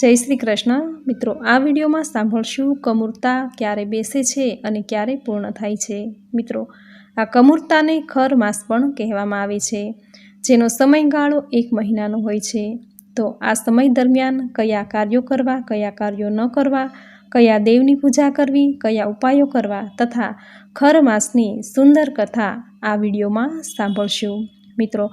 જય શ્રી કૃષ્ણ. મિત્રો, આ વિડીયોમાં સાંભળશું કમૂરતા ક્યારે બેસે છે અને ક્યારે પૂર્ણ થાય છે. મિત્રો, આ કમૂરતાને ખર માસ પણ કહેવામાં આવે છે. જેનો સમયગાળો એક મહિનાનો હોય છે. તો આ સમય દરમિયાન કયા કાર્યો કરવા, કયા કાર્યો ન કરવા, કયા દેવની પૂજા કરવી, કયા ઉપાયો કરવા તથા ખર માસની સુંદર કથા આ વિડીયોમાં સાંભળશું. મિત્રો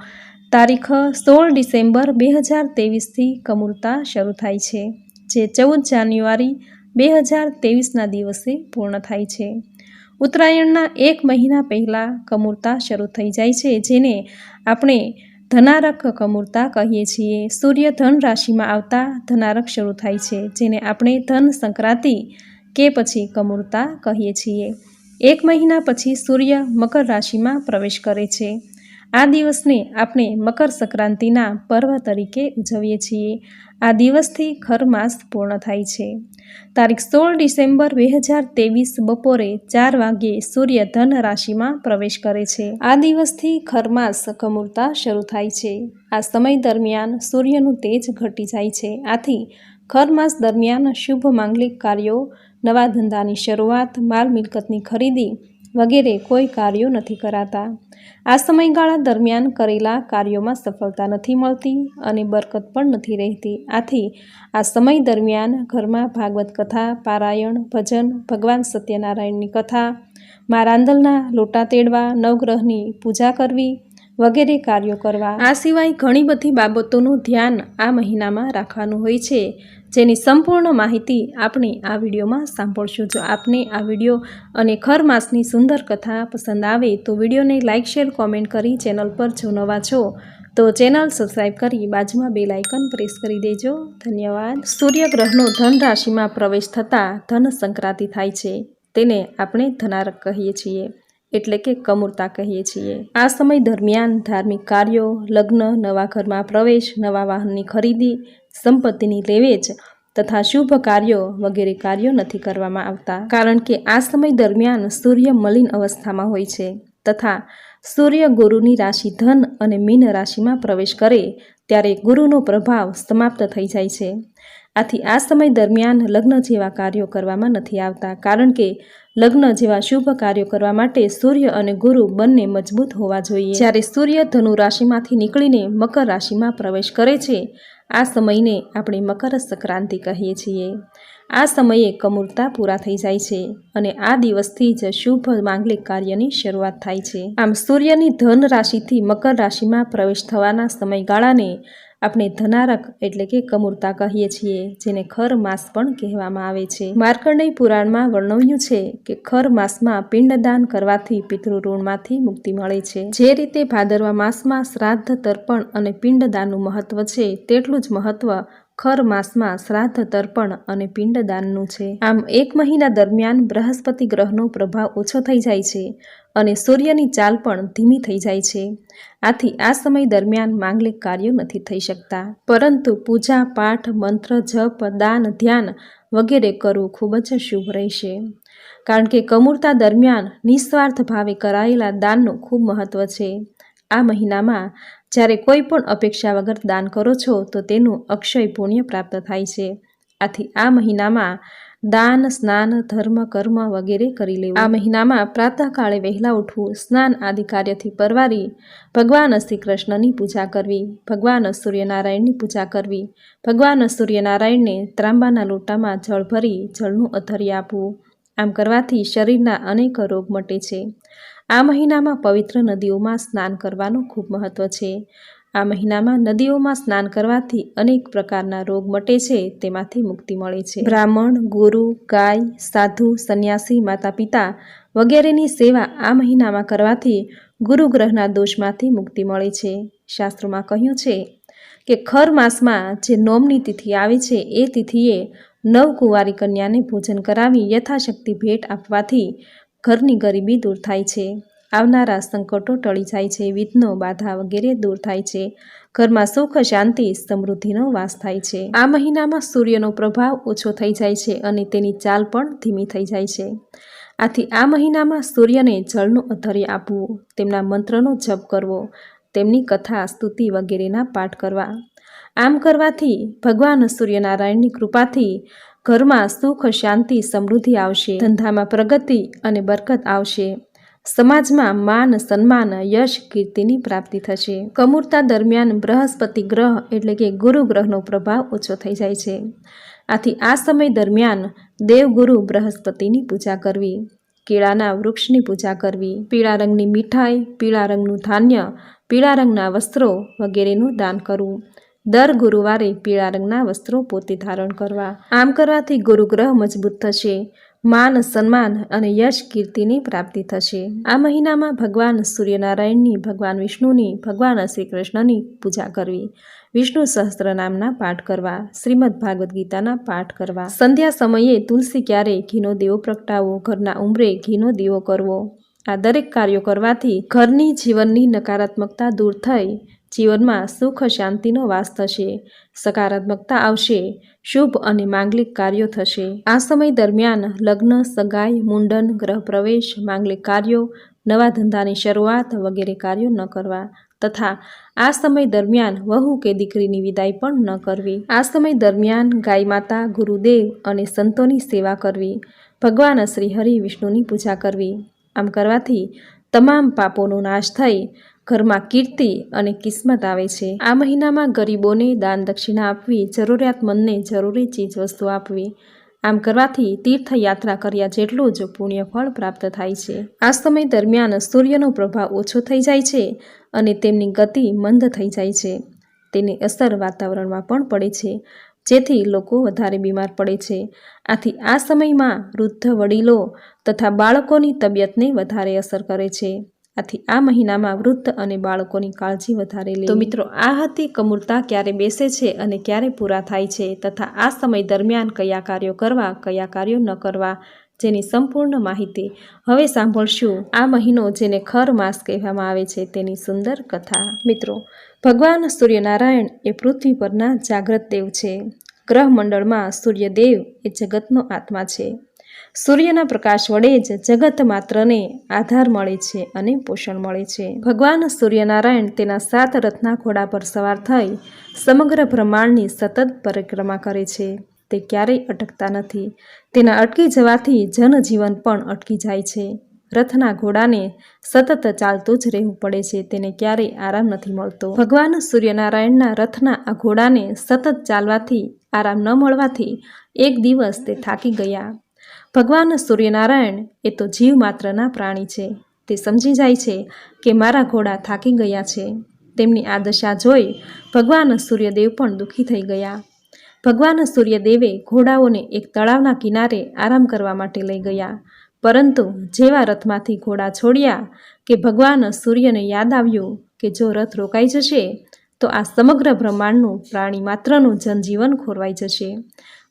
તારીખ સોળ ડિસેમ્બર બે હજાર તેવીસથી કમૂરતા શરૂ થાય છે, જે ચૌદ જાન્યુઆરી બે હજાર તેવીસના દિવસે પૂર્ણ થાય છે. ઉત્તરાયણના એક મહિના પહેલાં કમૂરતા શરૂ થઈ જાય છે, જેને આપણે ધનારક કમૂરતા કહીએ છીએ. સૂર્ય ધન રાશિમાં આવતા ધનારક શરૂ થાય છે, જેને આપણે ધન સંક્રાંતિ કે પછી કમૂરતા કહીએ છીએ. એક મહિના પછી સૂર્ય મકર રાશિમાં પ્રવેશ કરે છે. આ દિવસને આપણે મકર સંક્રાંતિના પર્વ તરીકે ઉજવીએ છીએ. આ દિવસથી ખર માસ પૂર્ણ થાય છે. તારીખ સોળ ડિસેમ્બર બે હજાર ત્રેવીસ બપોરે ચાર વાગ્યે સૂર્ય ધન રાશિમાં પ્રવેશ કરે છે. આ દિવસથી ખરમાસ કમૂરતા શરૂ થાય છે. આ સમય દરમિયાન સૂર્યનું તેજ ઘટી જાય છે. આથી ખરમાસ દરમિયાન શુભ માંગલિક કાર્યો, નવા ધંધાની શરૂઆત, માલ મિલકતની ખરીદી વગેરે કોઈ કાર્યો નથી કરાતા. આ સમયગાળા દરમિયાન કરેલા કાર્યોમાં સફળતા નથી મળતી અને બરકત પણ નથી રહેતી. આથી આ સમય દરમિયાન ઘરમાં ભાગવત કથા, પારાયણ, ભજન, ભગવાન સત્યનારાયણની કથા મા રાંદલના લોટા તેડવા, નવગ્રહની પૂજા કરવી વગેરે કાર્યો કરવા. આ સિવાય ઘણી બધી બાબતોનું ધ્યાન આ મહિનામાં રાખવાનું હોય છે. જેની સંપૂર્ણ માહિતી આપણે આ વિડીયોમાં સાંભળશું. જો આપને આ વીડિયો અને ખર માસની સુંદર કથા પસંદ આવે તો વિડીયોને લાઇક શેર, કોમેન્ટ કરી ચેનલ પર જો નવા છો, તો ચેનલ સબસ્ક્રાઈબ કરી બાજુમાં બે લાઇકન પ્રેસ કરી દેજો. ધન્યવાદ. સૂર્યગ્રહનો ધન રાશિમાં પ્રવેશ થતાં ધન સંક્રાંતિ થાય છે. તેને આપણે ધનારક કહીએ છીએ, એટલે કે કમૂરતા કહીએ છીએ. આ સમય દરમિયાન ધાર્મિક કાર્યો, લગ્ન, નવા ઘરમાં પ્રવેશ, નવા વાહનની ખરીદી સંપત્તિની લેવેચ તથા શુભ કાર્યો વગેરે કાર્યો નથી કરવામાં આવતા. કારણ કે આ સમય દરમિયાન સૂર્ય મલિન અવસ્થામાં હોય છે તથા સૂર્ય ગુરુની રાશિ ધન અને મીન રાશિમાં પ્રવેશ કરે ત્યારે ગુરુનો પ્રભાવ સમાપ્ત થઈ જાય છે. આથી આ સમય દરમિયાન લગ્ન જેવા કાર્યો કરવામાં નથી આવતા. કારણ કે લગ્ન જેવા શુભ કાર્યો કરવા માટે સૂર્ય અને ગુરુ બંને મજબૂત હોવા જોઈએ. જ્યારે સૂર્ય ધનુ રાશિમાંથી નીકળીને મકર રાશિમાં પ્રવેશ કરે છે આ સમયને આપણે મકર સંક્રાંતિ કહીએ છીએ. આ સમયે કમૂરતા પૂરા થઈ જાય છે અને આ દિવસથી જ શુભ માંગલિક કાર્યની શરૂઆત થાય છે. આમ સૂર્યની ધન રાશિથી મકર રાશિમાં પ્રવેશ થવાના સમયગાળાને આપણે ધનારક એટલે કે કમૂરતા કહીએ છીએ, જેને ખર માસ પણ કહેવામાં આવે છે. માર્કંડેય પુરાણમાં વર્ણવ્યું છે કે ખર માસમાં પિંડદાન કરવાથી પિતૃઋણમાંથી મુક્તિ મળે છે. જે રીતે ભાદરવા માસમાં શ્રાદ્ધ તર્પણ અને પિંડદાનનું મહત્વ છે, તેટલું જ મહત્વ ખર માસમાં શ્રાદ્ધ તર્પણ અને પિંડદાનનું છે. આમ એક મહિના દરમિયાન બૃહસ્પતિ ગ્રહનો પ્રભાવ ઓછો થઈ જાય છે અને સૂર્યની ચાલ પણ ધીમી થઈ જાય છે. આથી આ સમય દરમિયાન માંગલિક કાર્યો નથી થઈ શકતા. પરંતુ પૂજા, પાઠ, મંત્ર, જપ, દાન, ધ્યાન વગેરે કરવું ખૂબ જ શુભ રહેશે. કારણ કે કમૂરતા દરમિયાન નિસ્વાર્થ ભાવે કરાયેલા દાનનું ખૂબ મહત્વ છે. આ મહિનામાં જ્યારે કોઈ પણ અપેક્ષા વગર દાન કરો છો, તો તેનું અક્ષય પુણ્ય પ્રાપ્ત થાય છે. આથી આ મહિનામાં દાન, સ્નાન, ધર્મ, કર્મ વગેરે કરી લેવું. આ મહિનામાં પ્રાતઃકાળે વહેલા ઉઠવું, સ્નાન આદિ કાર્યથી પરવારી, ભગવાન શ્રી કૃષ્ણની પૂજા કરવી, ભગવાન સૂર્યનારાયણની પૂજા કરવી, ભગવાન સૂર્યનારાયણને ત્રાંબાના લોટામાં જળ ભરી જળનું અથરી આપવું. આમ કરવાથી શરીરના અનેક રોગ મટે છે. આ મહિનામાં પવિત્ર નદીઓમાં સ્નાન કરવાનું ખૂબ મહત્વ છે. આ મહિનામાં નદીઓમાં સ્નાન કરવાથી અનેક પ્રકારના રોગ મટે છે, તેમાંથી મુક્તિ મળે છે. બ્રાહ્મણ, ગુરુ, ગાય, સાધુ, સંન્યાસી માતા પિતા વગેરેની સેવા આ મહિનામાં કરવાથી ગુરુ ગ્રહના દોષમાંથી મુક્તિ મળે છે. શાસ્ત્રોમાં કહ્યું છે કે ખર માસમાં જે નોમની તિથિ આવે છે, એ તિથિએ નવકુંવારી કન્યાને ભોજન કરાવી યથાશક્તિ ભેટ આપવાથી ઘરની ગરીબી દૂર થાય છે. આવનારા સંકટો ટળી જાય છે, વિઘ્નો, બાધા વગેરે દૂર થાય છે. ઘરમાં સુખ, શાંતિ, સમૃદ્ધિનો વાસ થાય છે. આ મહિનામાં સૂર્યનો પ્રભાવ ઓછો થઈ જાય છે અને તેની ચાલ પણ ધીમી થઈ જાય છે. આથી આ મહિનામાં સૂર્યને જળનું અધર્ય આપવું, તેમના મંત્રનો જપ કરવો, તેમની કથા, સ્તુતિ વગેરેના પાઠ કરવા. આમ કરવાથી ભગવાન સૂર્યનારાયણની કૃપાથી ઘરમાં સુખ, શાંતિ, સમૃદ્ધિ આવશે. ધંધામાં પ્રગતિ અને બરકત આવશે. સમાજમાં માન, સન્માન, યશ, કીર્તિની પ્રાપ્તિ થશે. કમૂરતા દરમિયાન બૃહસ્પતિ ગ્રહ એટલે કે ગુરુ ગ્રહનો પ્રભાવ ઓછો થઈ જાય છે. આથી આ સમય દરમિયાન દેવગુરુ બૃહસ્પતિની પૂજા કરવી, કેળાના વૃક્ષની પૂજા કરવી, પીળા રંગની મીઠાઈ, પીળા રંગનું ધાન્ય, પીળા રંગના વસ્ત્રો વગેરેનું દાન કરવું દર ગુરુવારે પીળા રંગના વસ્ત્રો પોતે ધારણ કરવા. આમ કરવાથી ગુરુગ્રહ મજબૂત થશે, માન, સન્માન અને યશ કીર્તિની પ્રાપ્તિ થશે. આ મહિનામાં ભગવાન સૂર્યનારાયણની, ભગવાન વિષ્ણુની, ભગવાન શ્રી કૃષ્ણની પૂજા કરવી, વિષ્ણુ સહસ્ત્ર નામના પાઠ કરવા, શ્રીમદ ભાગવદ્ ગીતાના પાઠ કરવા. સંધ્યા સમયે તુલસી ક્યારે ઘીનો દીવો પ્રગટાવવો, ઘરના ઉંમરે ઘીનો દીવો કરવો. આ દરેક કાર્યો કરવાથી ઘરની જીવનની નકારાત્મકતા દૂર થઈ જીવનમાં સુખ શાંતિનો વાસ થશે, સકારાત્મકતા આવશે, શુભ અને માંગલિક કાર્યો થશે. આ સમય દરમિયાન લગ્ન, સગાઈ, મુંડન, ગ્રહ પ્રવેશ, માંગલિક કાર્યો, નવા ધંધાની શરૂઆત વગેરે કાર્યો ન કરવા તથા આ સમય દરમિયાન વહુ કે દીકરીની વિદાય પણ ન કરવી. આ સમય દરમિયાન ગાય માતા, ગુરુદેવ અને સંતોની સેવા કરવી. ભગવાન શ્રી હરિ વિષ્ણુની પૂજા કરવી. આમ કરવાથી તમામ પાપોનો નાશ થઈ ઘરમાં કીર્તિ અને કિસ્મત આવે છે. આ મહિનામાં ગરીબોને દાન દક્ષિણા આપવી જરૂરિયાતમંદને જરૂરી ચીજ વસ્તુ આપવી. આમ કરવાથી તીર્થયાત્રા કર્યા જેટલું જ પુણ્ય ફળ પ્રાપ્ત થાય છે. આ સમય દરમિયાન સૂર્યનો પ્રભાવ ઓછો થઈ જાય છે અને તેમની ગતિ મંદ થઈ જાય છે. તેની અસર વાતાવરણમાં પણ પડે છે, જેથી લોકો વધારે બીમાર પડે છે. આથી આ સમયમાં વૃદ્ધ વડીલો તથા બાળકોની તબિયતને વધારે અસર કરે છે. આથી આ મહિનામાં વૃદ્ધ અને બાળકોની કાળજી વધારે લે તો મિત્રો, આ હતી કમૂરતા ક્યારે બેસે છે અને ક્યારે પૂરા થાય છે તથા આ સમય દરમિયાન કયા કાર્યો કરવા, કયા કાર્યો ન કરવા, જેની સંપૂર્ણ માહિતી હવે સાંભળશું. આ મહિનો જેને ખર માસ કહેવામાં આવે છે તેની સુંદર કથા. મિત્રો, ભગવાન સૂર્યનારાયણ એ પૃથ્વી પરના જાગ્રત દેવ છે. ગ્રહ મંડળમાં સૂર્યદેવ એ જગતનો આત્મા છે. સૂર્યના પ્રકાશ વડે જ જગત માત્રને આધાર મળે છે અને પોષણ મળે છે. ભગવાન સૂર્યનારાયણ તેના સાત રથના ઘોડા પર સવાર થઈ સમગ્ર બ્રહ્માંડની સતત પરિક્રમા કરે છે. તે ક્યારેય અટકતા નથી. તેના અટકી જવાથી જનજીવન પણ અટકી જાય છે. રથના ઘોડાને સતત ચાલતું જ રહેવું પડે છે. તેને ક્યારેય આરામ નથી મળતો. ભગવાન સૂર્યનારાયણના રથના આ ઘોડાને સતત ચાલવાથી, આરામ ન મળવાથી એક દિવસ તે થાકી ગયા. ભગવાન સૂર્યનારાયણ એ તો જીવ માત્રના પ્રાણી છે. તે સમજી જાય છે કે મારા ઘોડા થાકી ગયા છે. તેમની આ દશા જોઈ ભગવાન સૂર્યદેવ પણ દુઃખી થઈ ગયા. ભગવાન સૂર્યદેવે ઘોડાઓને એક તળાવના કિનારે આરામ કરવા માટે લઈ ગયા. પરંતુ જેવા રથમાંથી ઘોડા છોડ્યા કે ભગવાન સૂર્યને યાદ આવ્યું કે જો રથ રોકાઈ જશે, તો આ સમગ્ર બ્રહ્માંડનું પ્રાણી માત્રનું જનજીવન ખોરવાઈ જશે.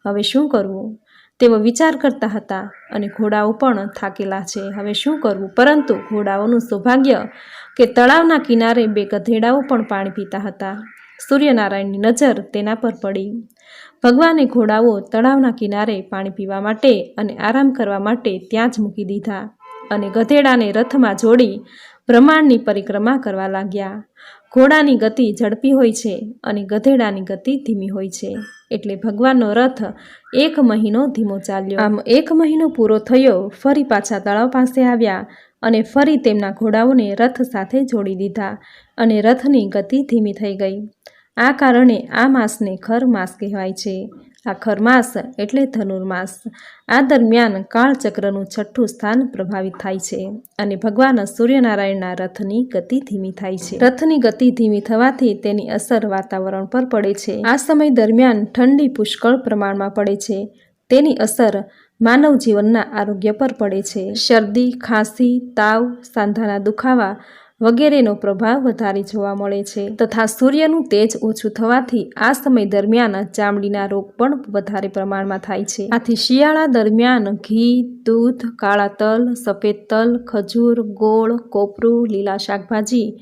હવે શું કરવું? તેઓ વિચાર કરતા હતા અને ઘોડાઓ પણ થાકેલા છે. હવે શું કરવું? પરંતુ ઘોડાઓનું સૌભાગ્ય કે તળાવના કિનારે બે ગધેડાઓ પણ પાણી પીતા હતા. સૂર્યનારાયણની નજર તેના પર પડી. ભગવાને ઘોડાઓ તળાવના કિનારે પાણી પીવા માટે અને આરામ કરવા માટે ત્યાં જ મૂકી દીધા અને ગધેડાને રથમાં જોડી બ્રહ્માંડની પરિક્રમા કરવા લાગ્યા. ઘોડાની ગતિ ઝડપી હોય છે અને ગધેડાની ગતિ ધીમી હોય છે. એટલે ભગવાનનો રથ એક મહિનો ધીમો ચાલ્યો. આમ એક મહિનો પૂરો થયો, ફરી પાછા તળાવ પાસે આવ્યા અને ફરી તેમના ઘોડાઓને રથ સાથે જોડી દીધા અને રથની ગતિ ધીમી થઈ ગઈ. આ કારણે આ માસને ખર માસ કહેવાય છે. આ માસ એટલે ધનુર્માસ આ દરમિયાન કાળચક્રનું છઠ્ઠું સ્થાન પ્રભાવિત થાય છે અને ભગવાન સૂર્યનારાયણના રથની ગતિ ધીમી થાય છે. રથની ગતિ ધીમી થવાથી તેની અસર વાતાવરણ પર પડે છે. આ સમય દરમિયાન ઠંડી પુષ્કળ પ્રમાણમાં પડે છે. તેની અસર માનવ જીવનના આરોગ્ય પર પડે છે. શરદી, ખાંસી, તાવ, સાંધાના દુખાવા વગેરેનો પ્રભાવ વધારે જોવા મળે છે. તથા સૂર્યનું તેજ ઓછું થવાથી આ સમય દરમિયાન ચામડીના રોગ પણ વધારે પ્રમાણમાં થાય છે. આથી શિયાળા દરમિયાન ઘી, દૂધ, કાળા તલ, સફેદ તલ, ખજૂર, ગોળ, કોપરું, લીલા શાકભાજી,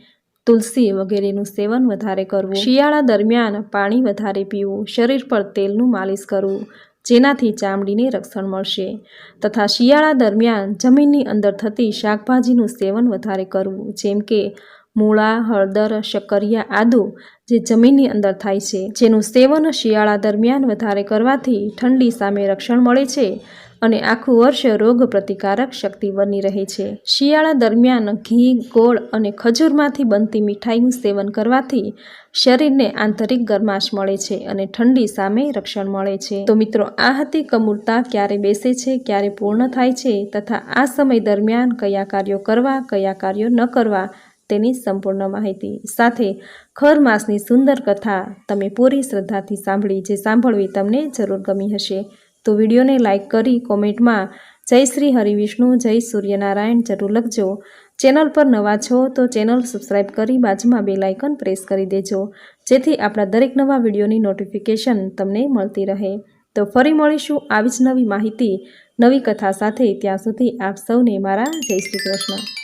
તુલસી વગેરેનું સેવન વધારે કરવું. શિયાળા દરમિયાન પાણી વધારે પીવું, શરીર પર તેલનું માલિશ કરવું જેનાથી ચામડીને રક્ષણ મળશે. તથા શિયાળા દરમિયાન જમીનની અંદર થતી શાકભાજીનું સેવન વધારે કરવું, જેમ કે મૂળા, હળદર, શક્કરિયા આદુ જે જમીનની અંદર થાય છે. જેનું સેવન શિયાળા દરમિયાન વધારે કરવાથી ઠંડી સામે રક્ષણ મળે છે. અને આખું વર્ષ રોગ પ્રતિકારક શક્તિ બની રહે છે. શિયાળા દરમિયાન ઘી, ગોળ અને ખજૂરમાંથી બનતી મીઠાઈનું સેવન કરવાથી શરીરને આંતરિક ગરમાશ મળે છે અને ઠંડી સામે રક્ષણ મળે છે. તો મિત્રો, આ હતી કમૂરતા ક્યારે બેસે છે, ક્યારે પૂર્ણ થાય છે, તથા આ સમય દરમિયાન કયા કાર્યો કરવા, કયા કાર્યો ન કરવા તેની સંપૂર્ણ માહિતી. સાથે ખર માસની સુંદર કથા તમે પૂરી શ્રદ્ધાથી સાંભળી, જે સાંભળવી તમને જરૂર ગમી હશે. તો વિડીયોને લાઇક કરી કોમેન્ટમાં જય શ્રી હરિવિષ્ણુ, જય સૂર્યનારાયણ જરૂર લખજો. ચેનલ પર નવા છો તો ચેનલ સબસ્ક્રાઇબ કરી બાજુમાં બે લાઇકન પ્રેસ કરી દેજો. જેથી આપણા દરેક નવા વિડીયોની નોટિફિકેશન તમને મળતી રહે. તો ફરી મળીશું આવી જ નવી માહિતી, નવી કથા સાથે. ત્યાં સુધી આપ સૌને મારા જય શ્રી કૃષ્ણ.